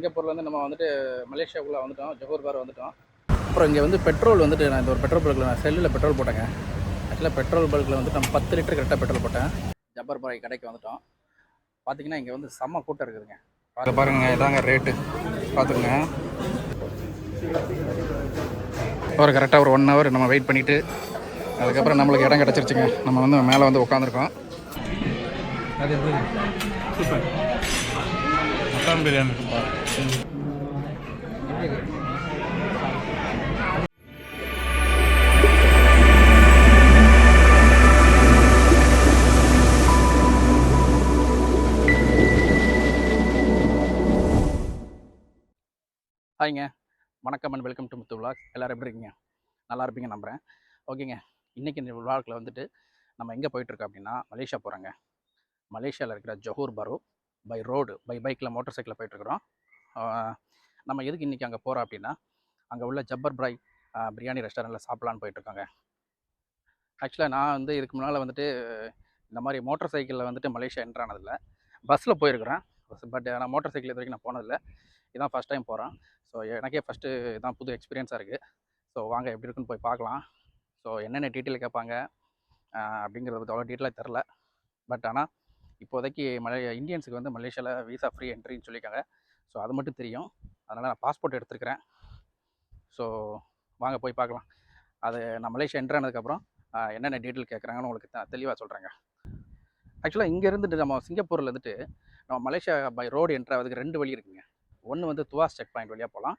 சிங்கப்பூர்லேருந்து நம்ம வந்துட்டு மலேசியாவுக்குள்ளே வந்துட்டோம் ஜோஹர் பார் வந்துட்டோம். அப்புறம் இங்கே வந்து பெட்ரோல் வந்துட்டு நான் இந்த ஒரு பெட்ரோல் பல்கில் நான் செல்லில் பெட்ரோல் போட்டேங்க. ஆக்சுவலாக பெட்ரோல் பல்கில் வந்துட்டு நம்ம பத்து லிட்டர் கரெக்டாக பெட்ரோல் போட்டேன். ஜப்பர் பாய் கடைக்கு வந்துட்டோம். பார்த்தீங்கன்னா இங்கே வந்து செம்ம கூட்டம் இருக்குதுங்க. பார்த்து பாருங்க இதாங்க ரேட்டு. பார்த்துக்குங்க. ஒரு கரெக்டாக ஒரு ஒன் ஹவர் நம்ம வெயிட் பண்ணிவிட்டு அதுக்கப்புறம் நம்மளுக்கு இடம் கிடச்சிருச்சுங்க. நம்ம வந்து மேலே வந்து உட்காந்துருக்கோம். அது எப்படி? சூப்பர். மட்டன் பிரியாணி. ஹாய்ங்க. வணக்கம் and welcome to Muthu vlog எல்லோரும் எப்படி இருக்கீங்க? நல்லா இருப்பீங்க நம்புகிறேன் ஓகேங்க. இன்றைக்கி இந்த விலாகில் வந்துட்டு நம்ம எங்கே போயிட்டுருக்கோம் அப்படின்னா மலேசியா போகிறோங்க மலேசியாவில் இருக்கிற Johor Bahru. By road by பைக்கில் மோட்டர் சைக்கிளில் போயிட்டுருக்குறோம். நம்ம எதுக்கு இன்றைக்கி அங்கே போகிறோம் அப்படின்னா அங்கே உள்ள ஜப்பர் பிராய் பிரியாணி ரெஸ்டாரண்ட்டில் சாப்பிட்லான்னு போயிட்டுருக்காங்க. ஆக்சுவலாக நான் வந்து இதுக்கு முன்னால் வந்துட்டு இந்த மாதிரி மோட்டர் சைக்கிளில் வந்துட்டு மலேசியா என்ட்ரானதில்லை பஸ்ஸில் போயிருக்கிறேன். பட் நான் மோட்டர் சைக்கிள் இது வரைக்கும் நான் போனதில்லை. இதான் ஃபஸ்ட் டைம் போகிறேன் ஸோ எனக்கே ஃபஸ்ட்டு இதான் புது எக்ஸ்பீரியன்ஸாக இருக்குது ஸோ வாங்க எப்படி இருக்குன்னு போய் பார்க்கலாம். ஸோ என்னென்ன டீட்டெயில் கேட்பாங்க அப்படிங்கிறது அப்படிங்கிறத பற்றி அவ்வளோ டீட்டெயிலாக தெரில பட் ஆனால் இப்போதைக்கு மலே இந்தியன்ஸுக்கு வந்து மலேசியாவில் விசா ஃப்ரீ என்ட்ரின்னு சொல்லியிருக்காங்க. ஸோ அது மட்டும் தெரியும். அதனால் நான் பாஸ்போர்ட் எடுத்துருக்கிறேன். ஸோ வாங்க போய் பார்க்கலாம். அது நான் மலேசியா என்ட்ரு ஆனதுக்கப்புறம் என்னென்ன டீட்டெயில் கேட்குறாங்கன்னு உங்களுக்கு த தெளிவாக சொல்கிறேங்க ஆக்சுவலாக இங்கே இருந்துட்டு நம்ம சிங்கப்பூரில் இருந்துட்டு நம்ம மலேசியா பை ரோடு என்ட்ரு ஆகிறதுக்கு ரெண்டு வழி இருக்குங்க. ஒன்று வந்து துவாஸ் செக் பாயிண்ட் வழியாக போகலாம்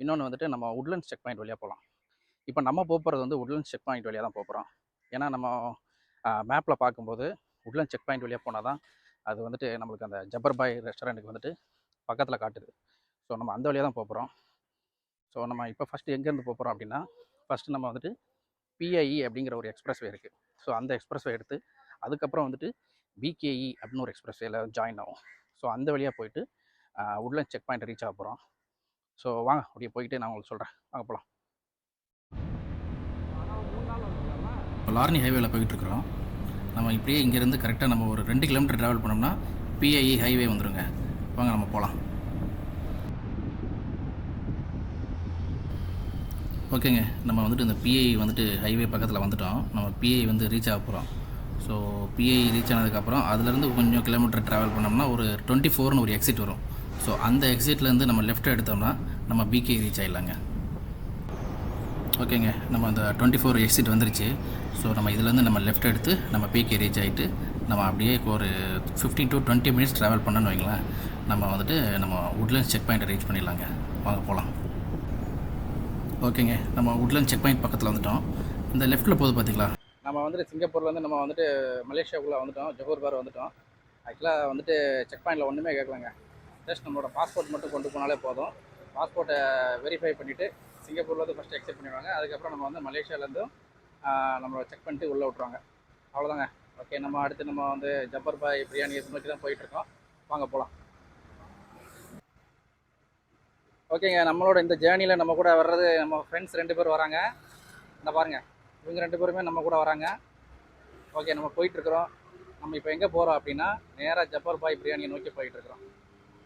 இன்னொன்று வந்துட்டு நம்ம உட்லண்ட்ஸ் செக் பாயிண்ட் வழியாக போகலாம் இப்போ நம்ம போகிறது வந்து உட்லண்ட்ஸ் செக் பாயிண்ட் வழியாக தான் போகிறோம் ஏன்னா நம்ம மேப்பில் பார்க்கும்போது உட்லண்ட் செக் பாயிண்ட் வழியாக போனால் தான் அது வந்துட்டு நம்மளுக்கு அந்த ஜப்பர்பாய் ரெஸ்டாரண்ட்டுக்கு வந்துட்டு பக்கத்தில் காட்டுது. ஸோ நம்ம அந்த வழியாக தான் போகிறோம் ஸோ நம்ம இப்போ ஃபஸ்ட்டு எங்கேருந்து போகிறோம் அப்படின்னா ஃபஸ்ட்டு நம்ம வந்துட்டு பிஐஇ அப்படிங்கிற ஒரு எக்ஸ்பிரஸ் வே இருக்குது ஸோ அந்த எக்ஸ்பிரஸ் வே எடுத்து அதுக்கப்புறம் வந்துட்டு பிகேஇ அப்படின்னு ஒரு எக்ஸ்பிரஸ் வேல ஜாயின் ஆகும். ஸோ அந்த வழியாக போயிட்டு உட்லன் செக் பாயிண்ட் ரீச் ஆக போகிறோம் ஸோ வாங்க அப்படியே போயிட்டு நான் உங்களுக்கு சொல்கிறேன் வாங்க போகலாம் லார்னி ஹைவேல போயிட்டு இருக்கிறோம். நம்ம இப்படியே இங்கேருந்து கரெக்டாக நம்ம ஒரு ரெண்டு கிலோமீட்டர் ட்ராவல் பண்ணோம்னா பிஐஇ ஹைவே வந்துருங்க. வாங்க நம்ம போகலாம் ஓகேங்க. நம்ம வந்துட்டு இந்த பிஐ வந்துட்டு ஹைவே பக்கத்தில் வந்துட்டோம். நம்ம பிஐ வந்து ரீச் ஆக போகிறோம் ஸோ பிஐ ரீச் ஆனதுக்கப்புறம் அதுலேருந்து கொஞ்சம் கிலோமீட்டர் ட்ராவல் பண்ணோம்னா ஒரு டுவெண்ட்டி ஃபோர்னு ஒரு எக்ஸிட் வரும். ஸோ அந்த எக்ஸிட்லேருந்து நம்ம லெஃப்ட் எடுத்தோம்னா நம்ம பிகே ரீச் ஆகிடலாங்க ஓகேங்க. நம்ம அந்த டுவெண்ட்டி ஃபோர் எக்ஸிட் வந்துருச்சு. ஸோ நம்ம இதுலேருந்து நம்ம லெஃப்ட் எடுத்து நம்ம பிகே ரீச் ஆகிட்டு நம்ம அப்படியே ஒரு fifteen to twenty minutes travel பண்ணணும்னு வைங்களேன். நம்ம வந்துட்டு நம்ம உட்லண்ட்ஸ் செக் பாயிண்ட்டை ரீச் பண்ணிடலாங்க. வாங்க போகலாம் ஓகேங்க. நம்ம உட்லண்ட் செக் பாயிண்ட் பக்கத்தில் வந்துட்டோம். இந்த லெஃப்ட்டில் போகுது பார்த்தீங்களா நம்ம வந்துட்டு சிங்கப்பூர்லேருந்து நம்ம வந்துட்டு மலேசியாவுக்குள்ளே வந்துட்டோம். ஜோஹர் பார் வந்துட்டோம். ஆக்சுவலாக வந்துட்டு செக் பாயிண்டில் ஒன்றுமே கேட்கலங்க ஜஸ்ட் நம்மளோட பாஸ்போர்ட் மட்டும் கொண்டு போனாலே போதும். பாஸ்போர்ட்டை வெரிஃபை பண்ணிவிட்டு சிங்கப்பூர்லேருந்து ஃபஸ்ட்டு எக்ஸெப்ட் பண்ணிடுவாங்க. அதுக்கப்புறம் நம்ம வந்து மலேசியாவிலேருந்தும் நம்மளை செக் பண்ணிட்டு உள்ளே விட்ருவாங்க அவ்வளோதாங்க ஓகே நம்ம அடுத்து நம்ம வந்து ஜப்பர் பாய் பிரியாணி இது நோக்கி தான் போயிட்டுருக்கோம். வாங்க போகலாம் ஓகேங்க நம்மளோட இந்த ஜேர்னியில் நம்ம கூட வர்றது நம்ம ஃப்ரெண்ட்ஸ் ரெண்டு பேர் வராங்க. இந்த பாருங்க. இவங்க ரெண்டு பேருமே நம்ம கூட வராங்க. ஓகே நம்ம போயிட்டுருக்குறோம். நம்ம இப்போ எங்கே போகிறோம் அப்படின்னா நேராக ஜப்பர் பாய் பிரியாணியை நோக்கி போயிட்டுருக்குறோம்.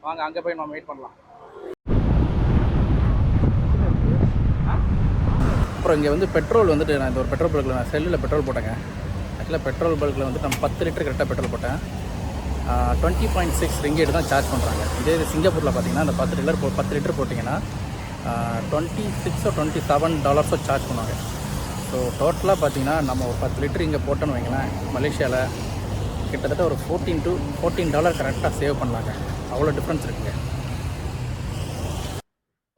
வாங்க அங்கே போய் நம்ம வெயிட் பண்ணலாம். அப்புறம் இங்கே வந்து பெட்ரோல் வந்துட்டு நான் இந்த ஒரு பெட்ரோல் பல்கில் நான் செல்லில் பெட்ரோல் போட்டேங்க. ஆக்சுவலாக பெட்ரோல் பல்கில் வந்துட்டு நம்ம பத்து லிட்டர் கரெக்டாக பெட்ரோல் போட்டேன். டுவெண்ட்டி பாயிண்ட் சிக்ஸ் ரிங்கேட் தான் சார்ஜ் பண்ணுறாங்க இதே இது சிங்கப்பூரில் பார்த்தீங்கன்னா அந்த பத்து லிட்டர் போ பத்து லிட்டர் போட்டிங்கன்னா டுவெண்ட்டி சிக்ஸோ டுவெண்ட்டி செவன் டாலர்ஸோ சார்ஜ் பண்ணுவாங்க. ஸோ டோட்டலாக பார்த்தீங்கன்னா நம்ம ஒரு பத்து லிட்டர் இங்கே போட்டோன்னு வைங்களேன் மலேசியாவில் கிட்டத்தட்ட ஒரு ஃபோர்டீன் டு ஃபோர்டீன் டாலர் கரெக்டாக சேவ் பண்ணலாங்க. அவ்வளோ டிஃப்ரென்ஸ் இருக்குங்க.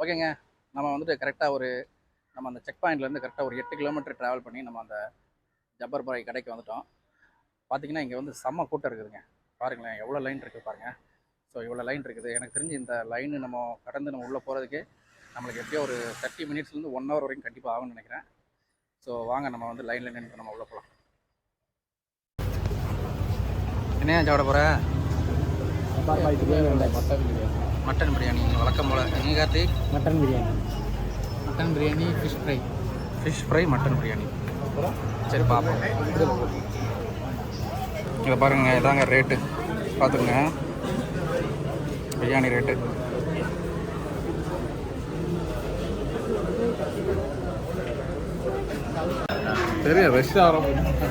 ஓகேங்க. நம்ம வந்துட்டு கரெக்டாக ஒரு நம்ம அந்த செக் பாயிண்ட்லேருந்து கரெக்டாக ஒரு எட்டு கிலோமீட்டர் ட்ராவல் பண்ணி நம்ம அந்த ஜப்பர் பாய் கடைக்கு வந்துட்டோம். பார்த்தீங்கன்னா இங்கே வந்து செம்ம கூட்டம் இருக்குதுங்க. பாருங்களேன் எவ்வளோ லைன் இருக்குது பாருங்கள் ஸோ இவ்வளோ லைன் இருக்குது. எனக்கு தெரிஞ்சு இந்த லைனு நம்ம கடந்து நம்ம உள்ளே போகிறதுக்கு நம்மளுக்கு எப்படியோ ஒரு தேர்ட்டி மினிட்ஸ்லேருந்து ஒன் ஹவர் வரைக்கும் கண்டிப்பாக ஆகும்னு நினைக்கிறேன். ஸோ வாங்க நம்ம வந்து லைனில் நின்று நம்ம உள்ளே போகலாம் என்னையா சாப்பிட போகிற மட்டன் பிரியாணி. மட்டன் பிரியாணி. வழக்கம் போல். நீங்கள் Karthik? Mutton biryani. Mutton biryani fish fry fish fry mutton biryani சரி பார்ப்போம் இதை பாருங்க இதாங்க ரேட்டு பார்த்துங்க பிரியாணி ரேட்டு சரி ரஷ் ஆரம்பிச்சு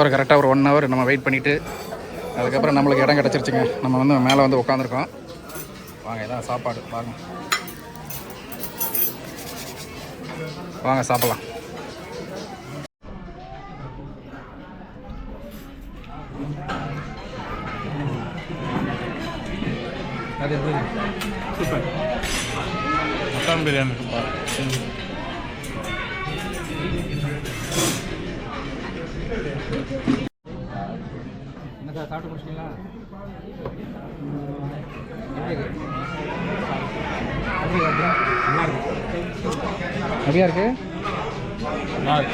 ஒரு கரெக்டாக ஒரு ஒன் ஹவர் நம்ம வெயிட் பண்ணிவிட்டு அதுக்கப்புறம் நம்மளுக்கு இடம் கிடச்சிருச்சுங்க. நம்ம வந்து மேலே வந்து உட்காந்துருக்கோம் வாங்க இதான் சாப்பாடு. பாருங்க வாங்க சாப்பிட்லாம். அது சூப்பர். மட்டன் பிரியாணி என்ன சார் சாப்பிட்டு முடிச்சிங்களா எப்படியா இருக்கு?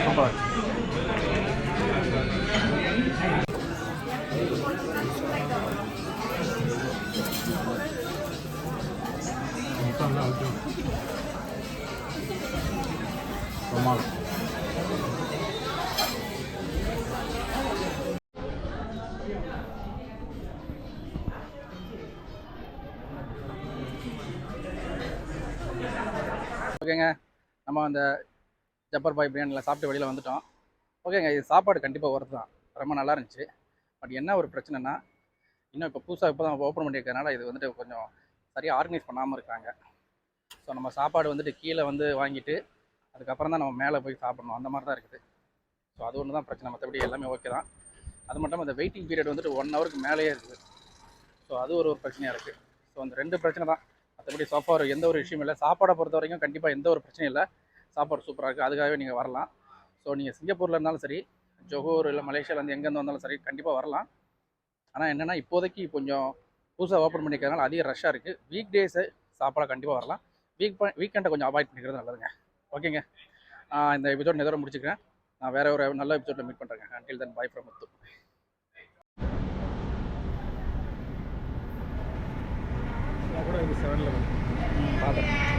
சூப்பர் ரொம்ப ஓகேங்க. நம்ம அந்த ஜப்பர் பாய் பிரியாணியில் சாப்பிட்டு வெளியில் வந்துட்டோம். ஓகேங்க இது சாப்பாடு கண்டிப்பாக ஒர்த்து தான். ரொம்ப நல்லா இருந்துச்சு. பட் என்ன ஒரு பிரச்சனைனா இன்னும் இப்போ புதுசாக இப்போ தான் ஓப்பன் பண்ணியிருக்கறனால இது வந்துட்டு கொஞ்சம் சரியாக ஆர்கனைஸ் பண்ணாமல் இருக்காங்க. ஸோ நம்ம சாப்பாடு வந்துட்டு கீழே வந்து வாங்கிட்டு அதுக்கப்புறம் தான் நம்ம மேலே போய் சாப்பிடணும். அந்த மாதிரி தான் இருக்குது. ஸோ அது ஒன்று தான் பிரச்சனை. மற்றபடி எல்லாமே ஓகே தான். அது மட்டும் இல்லாமல் இந்த வெயிட்டிங் பீரியட் வந்துட்டு ஒன் ஹவருக்கு மேலேயே இருக்குது. ஸோ அது ஒரு ஒரு பிரச்சனையாக இருக்குது ஸோ அந்த ரெண்டு பிரச்சனை தான். மற்றபடி சோஃபா ஒரு எந்த ஒரு விஷயம் இல்லை. சாப்பாடை பொறுத்த வரைக்கும் கண்டிப்பாக எந்த ஒரு பிரச்சனையும் இல்லை. சாப்பாடு சூப்பராக இருக்குது அதுக்காகவே நீங்கள் வரலாம். ஸோ நீங்கள் சிங்கப்பூரில் இருந்தாலும் சரி ஜொஹூர் இல்லை மலேசியாவிலேருந்து எங்கேருந்து வந்தாலும் சரி கண்டிப்பாக வரலாம். ஆனால் என்னென்னா இப்போதைக்கு கொஞ்சம் புதுசாக ஓப்பன் பண்ணிக்கிறதுனால அதிக ரஷ்ஷாக இருக்குது வீக் டேஸு சாப்பாடாக கண்டிப்பாக வரலாம். வீக் வீக்கெண்டை கொஞ்சம் அவாய்ட் பண்ணிக்கிறது நல்லதுங்க. ஓகேங்க இந்த எபிசோட் நேரம் முடிச்சுக்கிறேன். நான் வேற ஒரு நல்ல எபிசோடில் மீட் பண்ணுறேங்க அன்டில் தன் பாய் ஃப்ரம் முத்து கூட இது செவன் லெவன் பார்த்துறேன்